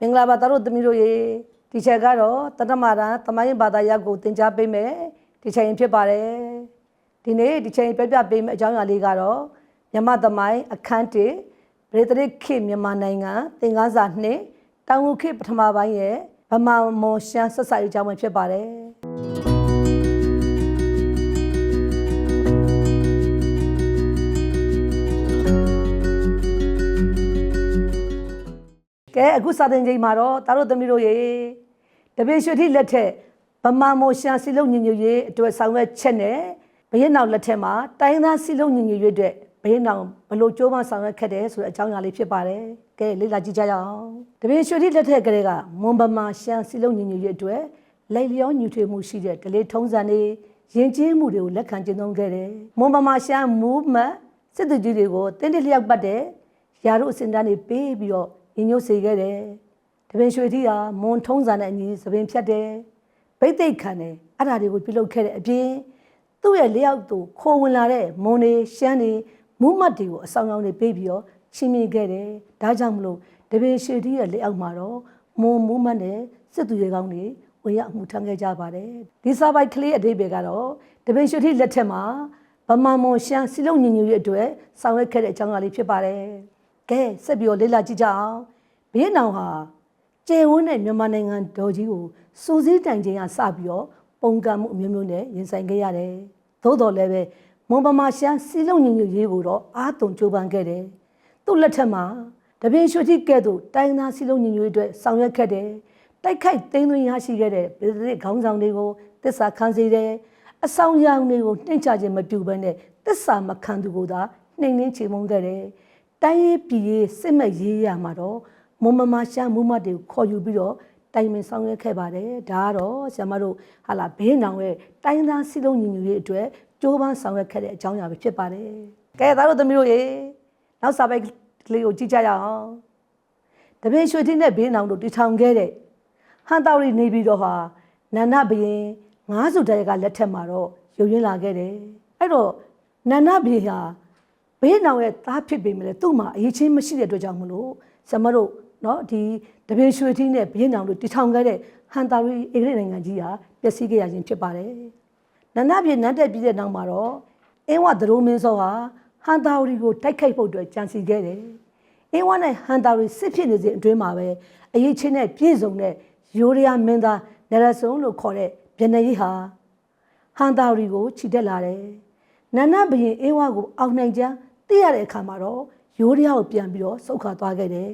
မင်္ဂလာပါသားတို့သမီးတို့ရေဒီချက်ကတော့တတမတာတမိုင်းဘာသာရပ်ကိုသင်ကြားပေးမယ်ဒီချိန်ဖြစ်ပါတယ်ဒီနေ့ဒီချိန်ပြပြပေးမယ်အကြောင်းအရာလေးကတော့မြမသမိုင်းအခန်း1ဗေဒရစ်ခေတ်မြန်မာနိုင်ငံသင်္ကန်းစာ2တောင်ငူခေတ်ပထမပိုင်းရဲ့ဗမာမော်ရှန်ဆက်ဆံရေးအကြောင်းပဲဖြစ်ပါတယ် ကဲအခုစာသင်ချိန်မှာတော့တားတို့သမီးတို့ရေတပည့်ရွှေတိလက်ထက်ဗမာမော်ရှန်စီလုံးညင်ညွတ်ရေးအတွက်ဆောင်ရွက်ချက်နဲ့ဘရင်နောက်လက်ထက်မှာတိုင်းသားစီလုံးညင်ညွတ်ရေးအတွက်ဘရင်နောက်ဘလို့ကြိုးပမ်းဆောင်ရွက်ခဲ့တယ်ဆိုတဲ့အကြောင်းအရာလေးဖြစ်ပါတယ်ကဲလေ့လာကြည့်ကြရအောင်တပည့်ရွှေတိလက်ထက်ကလေးကမွန်ဗမာရှန်စီလုံးညင်ညွတ်ရေးအတွက်လိုက်လျောညူထွေမှုရှိတဲ့ဒလေးထုံးစံတွေယဉ်ကျေးမှုတွေကိုလက်ခံကျင့်သုံးခဲ့တယ်မွန်ဗမာရှန် movement စစ်သူကြီးတွေကိုတင်းတလျောက်ပတ်တဲ့ယာတို့အစဉ်တန်းတွေပေးပြီးတော့ ညညွတ်စေခဲ့တယ်။တပင်ရွှေထီးဟာမွန်ထုံးစံတဲ့အညီသပင်ဖြတ်တယ်။ဗိတ်သိက်ခံတယ်အဲ့ဒါတွေကိုပြုလုပ်ခဲ့တဲ့အပြင်သူ့ရဲ့လျောက်သူခိုးဝင်လာတဲ့မွန်တွေရှမ်းတွေမူးမတ်တွေကိုအဆောင်အယောင်တွေပေးပြီးတော့ချင်းမြင်ခဲ့တယ်။ဒါကြောင့်မလို့တပင်ရွှေထီးရဲ့လျောက်မှာတော့မွန်မူးမတ်နဲ့စစ်သူရဲကောင်းတွေဝင်ရောက်မှုထမ်းခဲ့ကြပါတယ်။ဒီစာပိုက်ကလေးအသေးပဲကတော့တပင်ရွှေထီးလက်ထက်မှာဗမာမွန်ရှမ်းစီလုံးညင်ညူရဲ့အတွက်ဆောင်ရွက်ခဲ့တဲ့အကြောင်းအရာလေးဖြစ်ပါတယ်။ ကဲဆက်ပြီးတော့လေ့လာကြည့်ကြအောင်။ဘေးနောင်ဟာကျေဝန်းတဲ့မြန်မာနိုင်ငံတော်ကြီးကိုစူးစီးတိုင်ခြင်းကစပြီးတော့ပုံကံမှုအမျိုးမျိုးနဲ့ရင်ဆိုင်ခဲ့ရတယ်။သို့တော်လည်းပဲမွန်ဗမာရှမ်းစီလုံးညင်ညူရေးကိုတော့အားသွန်ကြိုးပမ်းခဲ့တယ်။သူ့လက်ထက်မှာတပင်းရွှေတိကဲ့သို့တိုင်းသားစီလုံးညင်ညူရေးအတွက်ဆောင်ရွက်ခဲ့တယ်။တိုက်ခိုက်သိမ်းသွင်းရရှိခဲ့တဲ့ပြည်သူ့ခေါင်းဆောင်တွေကိုတစ္ဆာခံစေတယ်။အဆောင်ရောင်တွေကိုနှိမ့်ချခြင်းမပြုဘဲနဲ့တစ္ဆာမခံသူကိုသာနှိမ်နှင်းချေမှုန်းခဲ့တယ်။ တိုင်းရေးပြည်ရေးစစ်မဲ့ရေးရမှာတော့မွန်မမရှာမူမတ်တွေကိုခေါ်ယူပြီးတော့တိုင်ပင်ဆောင်ရွက်ခဲ့ပါတယ်ဒါကတော့ဆရာမတို့ဟာလာဘေးနောင်ရဲ့တိုင်းသားစီလုံးညီညွတ်ရေးအတွက်ကြိုးပမ်းဆောင်ရွက်ခဲ့တဲ့အကြောင်းအရာပဲဖြစ်ပါတယ်ကဲသားတို့သမီးတို့ရေနောက်စာပိုက်ကလေးကိုကြည့်ကြရအောင်တပည့်ရွှေထင်းနဲ့ဘေးနောင်တို့တီထောင်ခဲ့တဲ့ဟန်တော်ရီနေပြီးတော့ဟာနန္ဒဘရင်ငါးစုတရကလက်ထက်မှာတော့ရုံရင်းလာခဲ့တယ်အဲ့တော့နန္ဒဘရင်ဟာ ဘေးနောင်ရဲ့သားဖြစ်ပေမဲ့သူ့မှာအရေးချင်းမရှိတဲ့အတွက်ကြောင့်မလို့ဆမတို့နော်ဒီတပင်ရွှေထင်းနဲ့ဘေးနောင်တို့တည်ထောင်ခဲ့တဲ့ဟန်တာရီအင်္ဂလိပ်နိုင်ငံကြီးဟာပျက်စီးခဲ့ရခြင်းဖြစ်ပါတယ်။နန္ဒပြည်နတ်တက်ပြည်တဲ့နောက်မှာတော့အင်းဝသရိုးမင်းစောဟာဟန်တာရီကိုတိုက်ခိုက်ဖို့အတွက်ကြံစီခဲ့တယ်။အင်းဝနဲ့ဟန်တာရီစစ်ဖြစ်နေစဉ်အတွင်းမှာပဲအရေးချင်းနဲ့ပြည်စုံတဲ့ယိုရီယာမင်းသားနရဆုံလို့ခေါ်တဲ့ဗျနရီဟာဟန်တာရီကိုခြိတက်လာတယ်။နန္ဒဘရင်အင်းဝကိုအောင်နိုင်ကြမ်း သိရတဲ့အခါမှာတော့ရိုးရရောက်ပြန်ပြီးတော့ဆုတ်ခါသွားခဲ့တယ်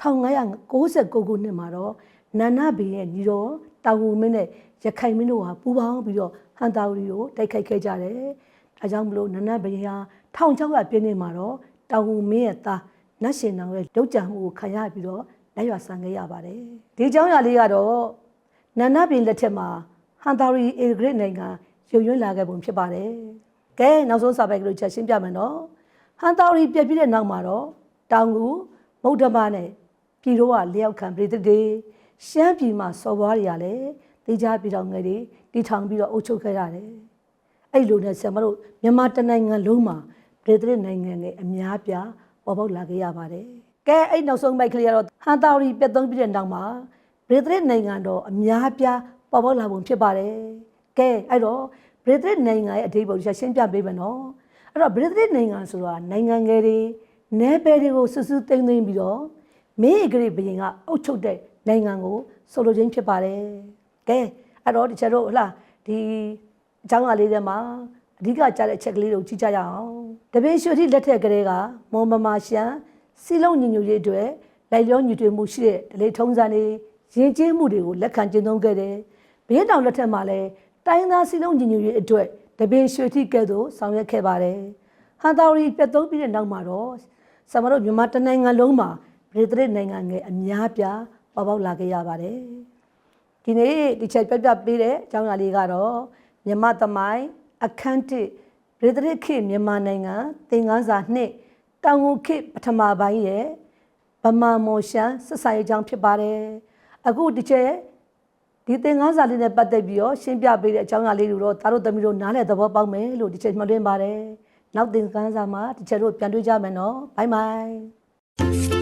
1969ခုနှစ်မှာတော့နန္ဒဘီရဲ့ညီတော်တာဝူမင်းနဲ့ရခိုင်မင်းတို့ဟာပူးပေါင်းပြီးတော့ဟန်တာဝူကိုတိုက်ခိုက်ခဲ့ကြတယ်။ဒါကြောင့်မလို့နန္ဒဘီဟာ1600ပြည့်နှစ်မှာတော့တာဝူမင်းရဲ့သားနတ်ရှင်တော်ရဲ့ဒုတ်ကြံမှုကိုခံရပြီးတော့လက်ရွာဆန်ခဲ့ရပါတယ်။ဒီအကြောင်းအရာလေးကတော့နန္ဒဘီလက်ထက်မှာဟန်တာရီအေဂရစ်နိုင်ငံရုံရွှင်လာခဲ့ပုံဖြစ်ပါတယ်။ကဲနောက်ဆုံးစာပိုဒ်ကလေးချက်ရှင်းပြမယ်နော်။ ဟန်တာဝီပြည့်ပြည့်တဲ့နောက်မှာတော့တောင်ကူဗုဒ္ဓဘာနဲ့ပြည်တော်ကလျောက်ခံပြည်သူတွေရှမ်းပြည်မှာစော်ဘွားတွေကလည်းတေချာပြည်တော်ငယ်တွေတီထောင်ပြီးတော့အုပ်ချုပ်ခဲ့ရတယ်။အဲ့လိုနဲ့ဆရာမတို့မြန်မာတနိုင်ငံလုံးမှာပြည်သူနိုင်ငံငယ်အများပြားပေါ်ပေါက်လာခဲ့ရပါတယ်။ကဲအဲ့နောက်ဆုံးမိုက်ကလေးကတော့ဟန်တာရီပြတ်သုံးပြတဲ့နောက်မှာပြည်သူနိုင်ငံတော်အများပြားပေါ်ပေါက်လာပုံဖြစ်ပါတယ်။ကဲအဲ့တော့ပြည်သူနိုင်ငံရဲ့အဓိပ္ပာယ်ရှင်းပြပေးမယ်နော်။ အဲ့တော့ပြည်သူနိုင်ငံဆိုတာနိုင်ငံငယ်တွေနယ်ပယ်တွေကိုစွစွသိမ့်သိမ့်ပြီးတော့မင်းဧကရိဘရင်ကအုပ်ချုပ်တဲ့နိုင်ငံကိုဆိုလိုခြင်းဖြစ်ပါတယ်။ကဲအဲ့တော့ဒီချက်တို့ဟလာဒီအကြောင်းအရာလေးထဲမှာအဓိကကြားတဲ့အချက်ကလေးတွေကိုကြည့်ကြရအောင်။တပည့်ရွှေတိလက်ထက်ကလေးကမွန်မမာရှန်စီလုံးညညူရေးအတွက်လိုက်လျောညူတွေမှုရှိတဲ့ဒလေထုံးစံတွေရင်ကျေးမှုတွေကိုလက်ခံကျင့်သုံးခဲ့တယ်။ဘေးတောင်လက်ထက်မှာလည်းတိုင်းသားစီလုံးညညူရေးအတွက် တပည့်ရွှေတိကဲ့သို့ဆောင်ရွက်ခဲ့ပါတယ်။ဟန်တာရီပြတ်သုံးပြီးတဲ့နောက်မှာတော့ဆမတို့မြန်မာတနိုင်ငံလုံးမှာပြည်သူနိုင်ငံငယ်အများပြားပေါ်ပေါက်လာခဲ့ရပါတယ်ဒီနေ့ဒီချက်ပြပြပေးတဲ့အကြောင်းအရာလေးကတော့မြန်မာသမိုင်းအခန်းတစ်ပြည်သူခေတ်မြန်မာနိုင်ငံသင်ခန်းစာနှစ်တောင်ငူခေတ်ပထမပိုင်းရဲ့ဗမာမော်ရှန်ဆက်ဆံရေးအကြောင်းဖြစ်ပါတယ်အခုဒီချက် ဒီသင်ခန်းစာလေးနဲ့ပတ်သက်ပြီးတော့ရှင်းပြပေးတဲ့အကြောင်းအရာလေးတွေတော့သားတို့သမီးတို့နားလည်သဘောပေါက်မယ်လို့ဒီချက်မှတ်လွှင့်ပါတယ်နောက်သင်ခန်းစာမှာဒီချက်တို့ပြန်တွေ့ကြမယ်နော်ဘိုင်ဘိုင်